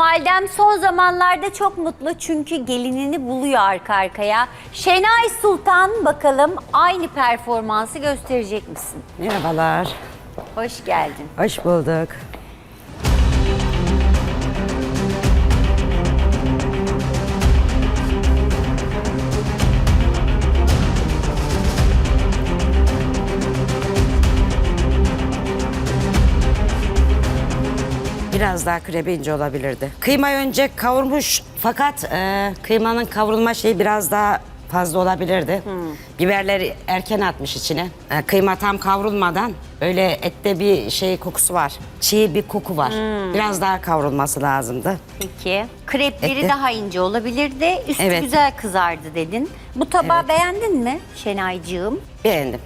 Kayınvalidem son zamanlarda çok mutlu çünkü gelinini buluyor arka arkaya. Şenay Sultan bakalım aynı performansı gösterecek misin? Merhabalar. Hoş geldin. Hoş bulduk. Biraz daha krebi ince olabilirdi. Kıymayı önce kavurmuş fakat e, kıymanın kavrulma şeyi biraz daha fazla olabilirdi. Biberleri erken atmış içine. E, kıyma tam kavrulmadan öyle ette bir şey kokusu var. Çiğ bir koku var. Biraz daha kavrulması lazımdı. Peki. Krepleri Eti. daha ince olabilirdi. Üstü Evet. güzel kızardı dedin. Bu tabağı beğendin mi Şenaycığım? Beğendim.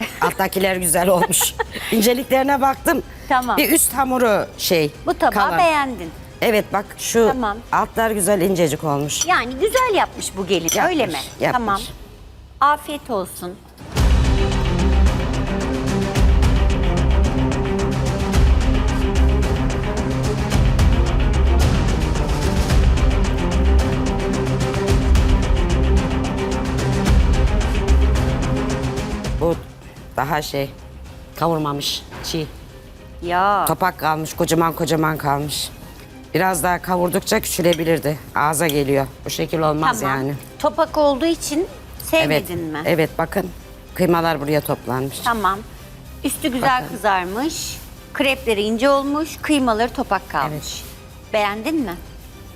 Alttakiler güzel olmuş. İnceliklerine baktım. Tamam. Bir üst hamuru şey. Bu tabağı kalın. beğendin. Evet bak şu Tamam. altlar güzel incecik olmuş. Yani güzel yapmış bu gelin öyle mi? yapmış. Tamam. Afiyet olsun. Bu daha şey kavurmamış çiğ. Ya Topak kalmış kocaman kocaman kalmış. Biraz daha kavurdukça küçülebilirdi. Ağza geliyor. Bu şekil olmaz tamam. yani. Topak olduğu için Evet. sevmedin mi? Evet bakın. Kıymalar buraya toplanmış. Tamam. Üstü güzel Bakın. kızarmış. Krepleri ince olmuş. Kıymaları topak kalmış. Beğendin mi?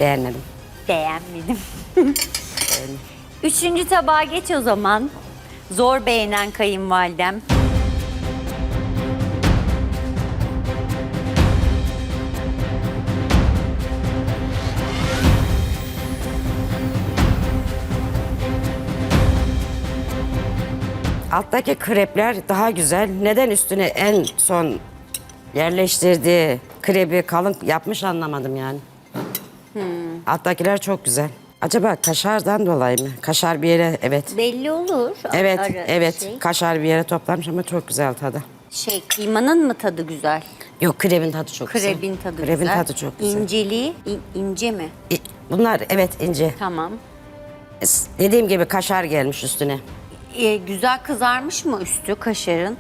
Beğenmedim. Beğenmedim. Üçüncü tabağa geç o zaman. Zor beğenen kayınvalidem. Alttaki krepler daha güzel. Neden üstüne en son yerleştirdiği krebi kalın yapmış anlamadım yani. Hmm. Alttakiler çok güzel. Acaba kaşardan dolayı mı? Kaşar bir yere evet. Belli olur. Evet, Ara- evet. Şey, Kaşar bir yere toplanmış ama çok güzel tadı. şey, kıymanın mı tadı güzel? Yok krebin tadı çok güzel. Krebin tadı Krebin güzel. tadı çok güzel. İnceliği in- ince mi? İ- Bunlar evet ince. Tamam. Dediğim gibi kaşar gelmiş üstüne. Ee, güzel kızarmış mı üstü kaşarın?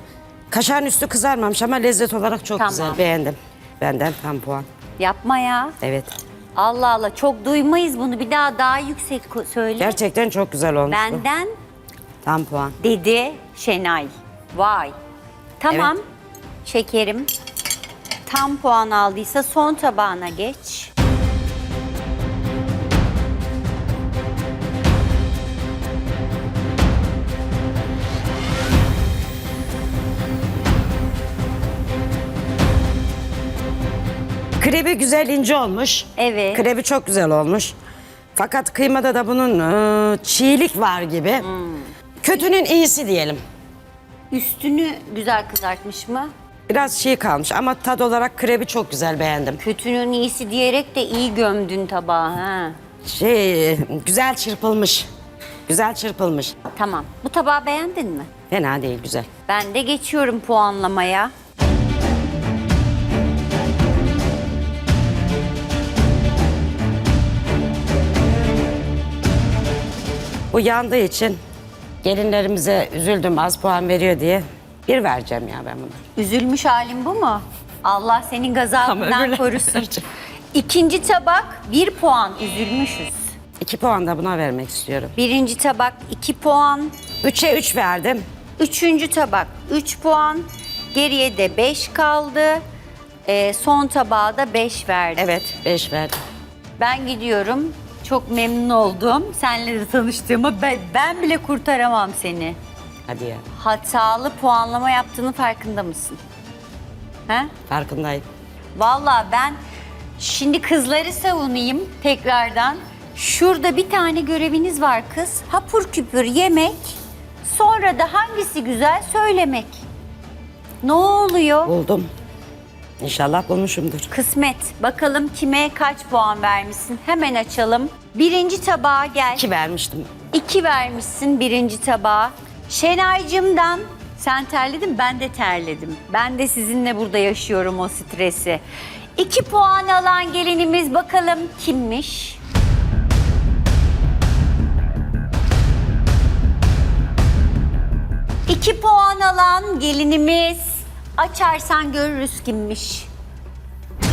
Kaşarın üstü kızarmamış ama lezzet olarak çok Tamam. güzel. Beğendim. Benden tam puan. Yapma ya. Evet. Allah Allah çok duymayız bunu. Bir daha daha yüksek ko- söyle. Gerçekten çok güzel olmuş bu. Benden Tam puan. dedi Şenay. Vay. Tamam. Şekerim. Tam puan aldıysa son tabağına geç. Krebi güzel ince olmuş. Evet. Krebi çok güzel olmuş. Fakat kıymada da bunun e, çiğlik var gibi. Hmm. Kötünün iyisi diyelim. Üstünü güzel kızartmış mı? Biraz çiğ kalmış ama tad olarak krebi çok güzel beğendim. Kötünün iyisi diyerek de iyi gömdün tabağı. Ha. Şey güzel çırpılmış. Güzel çırpılmış. Tamam. Bu tabağı beğendin mi? Fena değil güzel. Ben de geçiyorum puanlamaya. Bu yandığı için gelinlerimize üzüldüm az puan veriyor diye. Bir vereceğim ya ben buna. Üzülmüş halin bu mu? Allah senin gazabından korusun. İkinci tabak bir puan üzülmüşüz. İki puan da buna vermek istiyorum. Birinci tabak iki puan. Üçe üç verdim. Üçüncü tabak üç puan. Geriye de beş kaldı. Ee, son tabağa da beş verdim. Evet beş verdim. Ben gidiyorum. Çok memnun oldum. Seninle de tanıştığıma ben, ben bile kurtaramam seni. Hadi ya. Hatalı puanlama yaptığının farkında mısın? He? Farkındayım. Vallahi ben şimdi kızları savunayım tekrardan. Şurada bir tane göreviniz var kız. Hapur küpür yemek. Sonra da hangisi güzel söylemek. Ne oluyor? Buldum. İnşallah bulmuşumdur. Kısmet. Bakalım kime kaç puan vermişsin. Hemen açalım. Birinci tabağa gel. İki vermiştim. İki vermişsin birinci tabağa. Şenaycımdan sen terledin ben de terledim. Ben de sizinle burada yaşıyorum o stresi. İki puan alan gelinimiz bakalım kimmiş? İki puan alan gelinimiz. Açarsan görürüz kimmiş.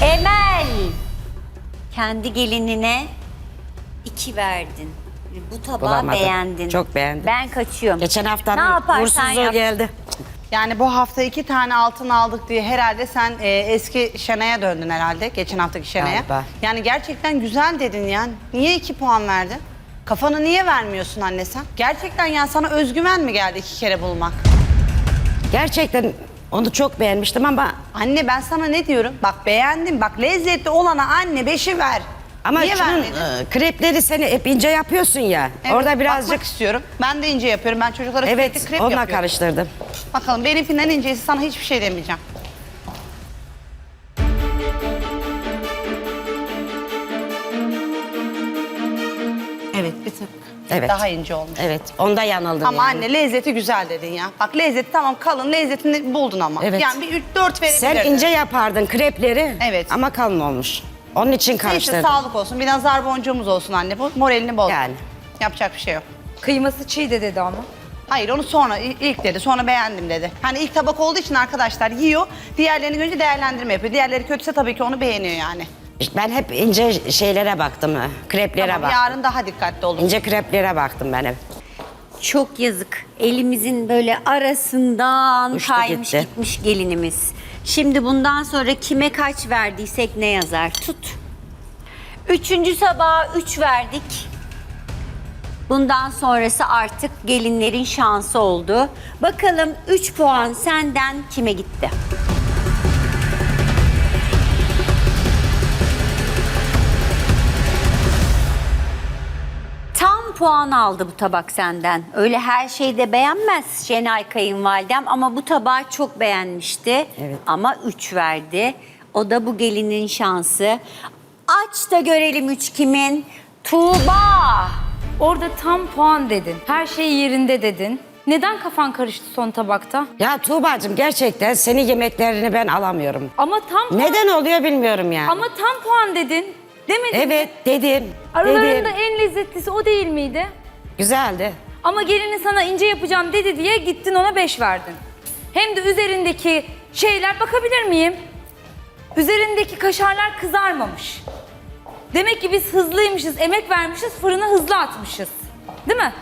Emel. Kendi gelinine iki verdin. Bu tabağı Bulamadım. beğendin. Çok beğendim. Ben kaçıyorum. Geçen ne haftanın yaparsan uğursuzluğu yap. geldi. Yani bu hafta iki tane altın aldık diye herhalde sen e, eski Şenay'a döndün herhalde. Geçen haftaki Şenay'a. Galiba. Yani gerçekten güzel dedin yani. Niye iki puan verdin? Kafanı niye vermiyorsun anne sen? Gerçekten yani sana özgüven mi geldi iki kere bulmak? Gerçekten onu çok beğenmiştim ama Anne ben sana ne diyorum? Bak beğendim. Bak lezzetli olana anne beşi ver. ama niye şunun vermedin? e, krepleri seni hep ince yapıyorsun ya. Evet, Orada birazcık bakmak istiyorum. Ben de ince yapıyorum. Ben çocuklara evet sürekli krep onunla yapıyorum. karıştırdım. Bakalım benimkinden incesi sana hiçbir şey demeyeceğim. Evet bir tık Evet. daha ince olmuş. Evet onda yanıldım Ama yani. anne lezzeti güzel dedin ya. Bak lezzeti tamam kalın lezzetini buldun ama. Evet. Yani bir 3-4 verebilirdin. Sen ince yapardın krepleri Evet. ama kalın olmuş. Onun için Neyse karıştırdım. sağlık olsun. Bir nazar boncuğumuz olsun anne. Bu moralini boz. Yani. Yapacak bir şey yok. Kıyması çiğ de dedi ama. Hayır onu sonra i- ilk dedi sonra beğendim dedi. Hani ilk tabak olduğu için arkadaşlar yiyor. Diğerlerini görünce değerlendirme yapıyor. Diğerleri kötüse tabii ki onu beğeniyor yani. İşte ben hep ince şeylere baktım. Kreplere Tamam, baktım. yarın daha dikkatli olun. İnce kreplere baktım ben hep. Çok yazık. Elimizin böyle arasından Uçtu kaymış gitti. gitmiş gelinimiz. Şimdi bundan sonra kime kaç verdiysek ne yazar? Tut. Üçüncü sabaha üç verdik. Bundan sonrası artık gelinlerin şansı oldu. Bakalım 3 puan senden kime gitti? Puan aldı bu tabak senden. Öyle her şeyde beğenmez Şenay kayınvalidem ama bu tabağı çok beğenmişti. Evet. Ama 3 verdi. O da bu gelinin şansı. Aç da görelim üç kimin. Tuğba. Orada tam puan dedin. Her şey yerinde dedin. Neden kafan karıştı son tabakta? Ya Tuğba'cığım gerçekten senin yemeklerini ben alamıyorum. Ama tam puan, Neden oluyor bilmiyorum yani. ama tam puan dedin. Demedin mi? Evet dedim. Aralarında dedim. en lezzetlisi o değil miydi? Güzeldi. Ama gelini sana ince yapacağım dedi diye gittin ona 5 verdin. Hem de üzerindeki şeyler bakabilir miyim? Üzerindeki kaşarlar kızarmamış. Demek ki biz hızlıymışız, emek vermişiz, fırına hızlı atmışız. Değil mi?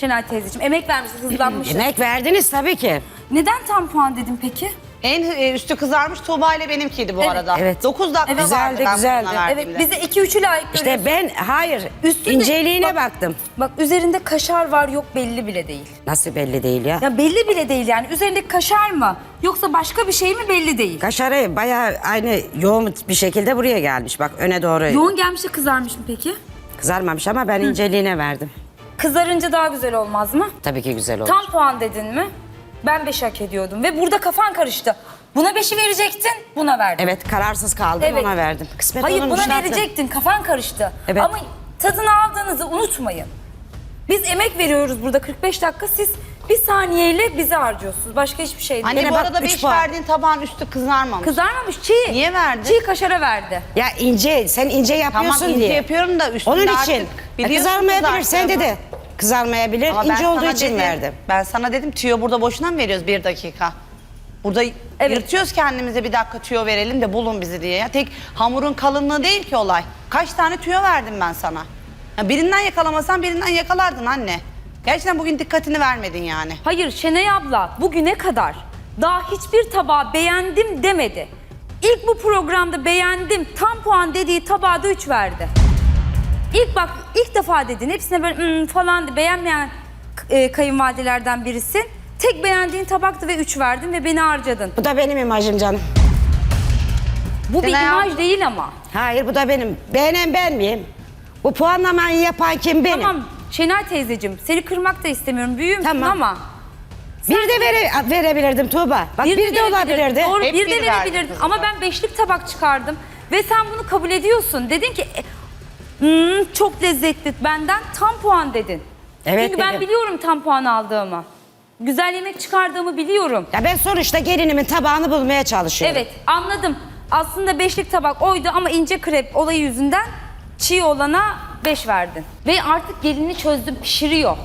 Şenay teyzeciğim emek vermişiz, hızlanmışız. Yemek verdiniz tabii ki. Neden tam puan dedin peki? En e, üstü kızarmış Tuğba ile benimkiydi bu Evet, arada. evet. 9 dakika Evet. vardı Güzeldi, ben güzeldi. fırına Evet verdiğimde. bize 2-3'ü layık İşte görüyorsun. ben hayır Üstünde- inceliğine bak- baktım. Bak üzerinde kaşar var yok belli bile değil. Nasıl belli değil ya. Ya belli bile değil yani. Üzerindeki kaşar mı? Yoksa başka bir şey mi belli değil. Kaşarı bayağı aynı yoğun bir şekilde buraya gelmiş. Bak öne doğru Yoğun gelmiş de kızarmış mı peki? kızarmamış ama ben inceliğine verdim. Kızarınca daha güzel olmaz mı? Tabii ki güzel oldu. Tam puan dedin mi? Ben 5 hak ediyordum ve burada kafan karıştı. Buna 5'i verecektin, buna verdin. Evet kararsız kaldım Evet. ona verdim. Kısmet Hayır buna ne yapayım? verecektin, kafan karıştı. Evet. Ama tadını aldığınızı unutmayın. Biz emek veriyoruz burada 45 dakika, siz bir saniyeyle bizi harcıyorsunuz. Başka hiçbir şey değil. Anne bu bak, arada üç 5 puan. verdiğin tabağın üstü kızarmamış. Kızarmamış çiğ. Niye verdi? Çiğ kaşara verdi. Ya ince sen ince yapıyorsun Tamam ince diye. yapıyorum da üstünde Onun artık için. Ya biliyorsun kızarmayabilir sen kızartacağını. dedi. Kızarmayabilir. Ama ben ince olduğu sana için dedim, verdim. Ben sana dedim tüyo burada boşuna mı veriyoruz bir dakika? Burada yırtıyoruz kendimize bir dakika tüyo verelim de bulun bizi diye. Ya tek hamurun kalınlığı değil ki olay. Kaç tane tüyo verdim ben sana? Ya birinden yakalamasan birinden yakalardın anne. Gerçekten bugün dikkatini vermedin yani. Hayır Şenay abla bugüne kadar daha hiçbir tabağı beğendim demedi. İlk bu programda beğendim tam puan dediği tabağa da 3 verdi. İlk bak ilk defa dedin hepsine böyle "Hmm" falan beğenmeyen e, kayınvalidelerden birisin. Tek beğendiğin tabaktı ve 3 verdin ve beni harcadın. Bu da benim imajım canım. Bu bir Şenay imaj abla- değil ama. Hayır bu da benim. Beğenen ben miyim? Bu puanlamayı yapan kim benim? Tamam Şenay teyzeciğim seni kırmak da istemiyorum büyüğümsün Tamam. ama. Bir de vere, verebilirdim Tuğba. Bak bir, de verebilirdin. olabilirdi. Doğru Hep bir bir de verdin verebilirdin kızım. ama ben beşlik tabak çıkardım. Ve sen bunu kabul ediyorsun. Dedin ki "E, "Hmm, çok lezzetli benden tam puan dedin. Evet, Çünkü ben dedim. biliyorum tam puan aldığımı. Güzel yemek çıkardığımı biliyorum. Ya ben sonuçta gelinimin tabağını bulmaya çalışıyorum. Evet anladım. Aslında beşlik tabak oydu ama ince krep olayı yüzünden çiğ olana 5 verdin. Ve artık gelini çözdüm pişiriyor.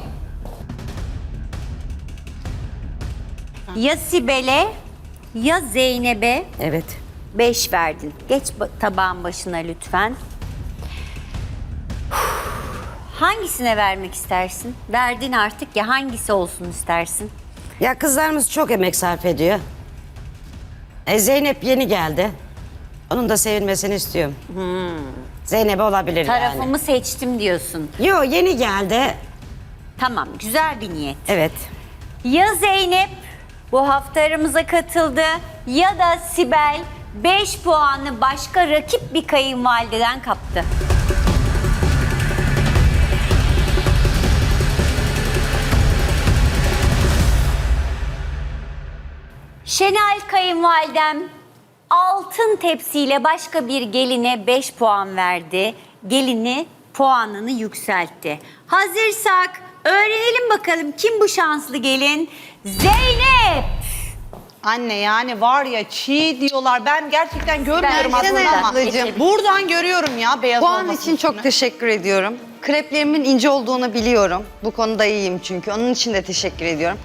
Ya Sibel'e ya Zeynep'e Evet. 5 verdin. Geç ba- tabağın başına lütfen. Hangisine vermek istersin? Verdin artık ya hangisi olsun istersin? Ya kızlarımız çok emek sarf ediyor. E, Zeynep yeni geldi. Onun da sevilmesini istiyorum. Zeynep olabilir Tarafımı seçtim diyorsun. yani. Yo yeni geldi. Tamam güzel bir niyet. Evet. Ya Zeynep bu hafta aramıza katıldı ya da Sibel 5 puanı başka rakip bir kayınvalideden kaptı. Şenal kayınvalidem altın tepsiyle başka bir geline 5 puan verdi. Gelini puanını yükseltti. Hazırsak öğrenelim bakalım kim bu şanslı gelin? Zeynep! Anne yani var ya çiğ diyorlar. Ben gerçekten görmüyorum Ben- aslında ama. ablacığım. Buradan görüyorum ya beyaz Puan olmasını. için çok teşekkür ediyorum. Kreplerimin ince olduğunu biliyorum. Bu konuda iyiyim çünkü. Onun için de teşekkür ediyorum.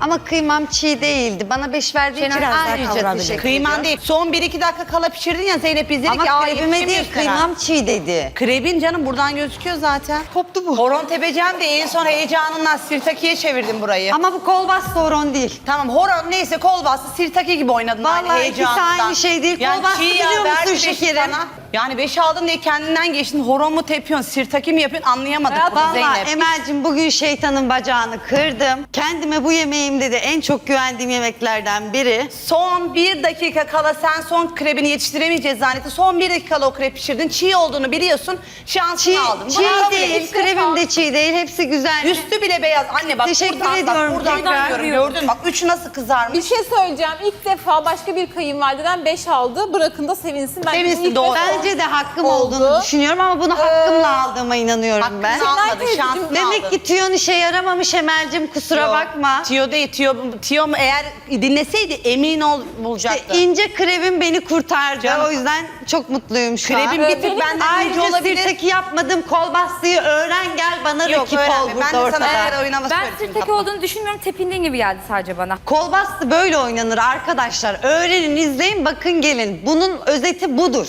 Ama kıymam çiğ değildi. Bana beş verdiği için daha ayrıca kavrabilir. teşekkür Kıyman ediyorum. değil. Son 1-2 dakika kala pişirdin ya Zeynep biz dedik ki Ama aa krebime değil, yetişemiyoruz kıymam Kıymam. çiğ dedi. Krebin canım buradan gözüküyor zaten. Koptu bu. Horon tepeceğim de en son heyecanından sirtakiye çevirdim burayı. Ama bu kolbas horon değil. Tamam horon neyse kol bastı sirtaki gibi oynadın aynı Vallahi ikisi heyecanından. aynı şey değil. Kol bastı çiğ ya, biliyor musun verdi beşi şekerim? sana. Yani 5 aldın diye kendinden geçtin. Horon mu tepiyorsun, sirtaki mi yapıyorsun anlayamadık bunu Vallahi Zeynep. Emel'cim bugün şeytanın bacağını kırdım. Kendime bu yemeğimde de en çok güvendiğim yemeklerden biri. Son bir dakika kala sen son krebini yetiştiremeyeceğiz zannettin. Son bir dakika kala o krep pişirdin. Çiğ olduğunu biliyorsun. Şansını Çiğ, aldın. çiğ Bunu kabul değil, et. kremim de çiğ değil. Hepsi güzel. Üstü bile beyaz. Anne bak Teşekkür buradan, ediyorum bak, buradan tekrar. görüyorum. Gördün mü? bak üçü nasıl kızarmış. Bir şey söyleyeceğim. İlk defa başka bir kayınvalideden 5 aldı. Bırakın da sevinsin. Ben Sevinsin, ilk doğru. defa- Bence de hakkım Oldu. olduğunu düşünüyorum ama bunu hakkımla aldığıma inanıyorum Hakkını ben. almadı, teyzeciğim, şansını Demek aldın. ki tüyon işe yaramamış Emel'cim kusura Tiyo- bakma. Tiyo değil, tiyo, tiyo mu eğer dinleseydi emin ol bulacaktı. İnce krevim beni kurtardı. Canım. O yüzden çok mutluyum şu an. bir tık benden ince Ayrıca olabilir. sirtaki yapmadım. Kol bastıyı öğren gel bana Yok rakip öğrenme. ol Ben burada de ortada. havası Ben sirteki tatlım. olduğunu düşünmüyorum. Tepindiğin gibi geldi sadece bana. Kol bastı böyle oynanır arkadaşlar. Öğrenin, izleyin, bakın gelin. Bunun özeti budur.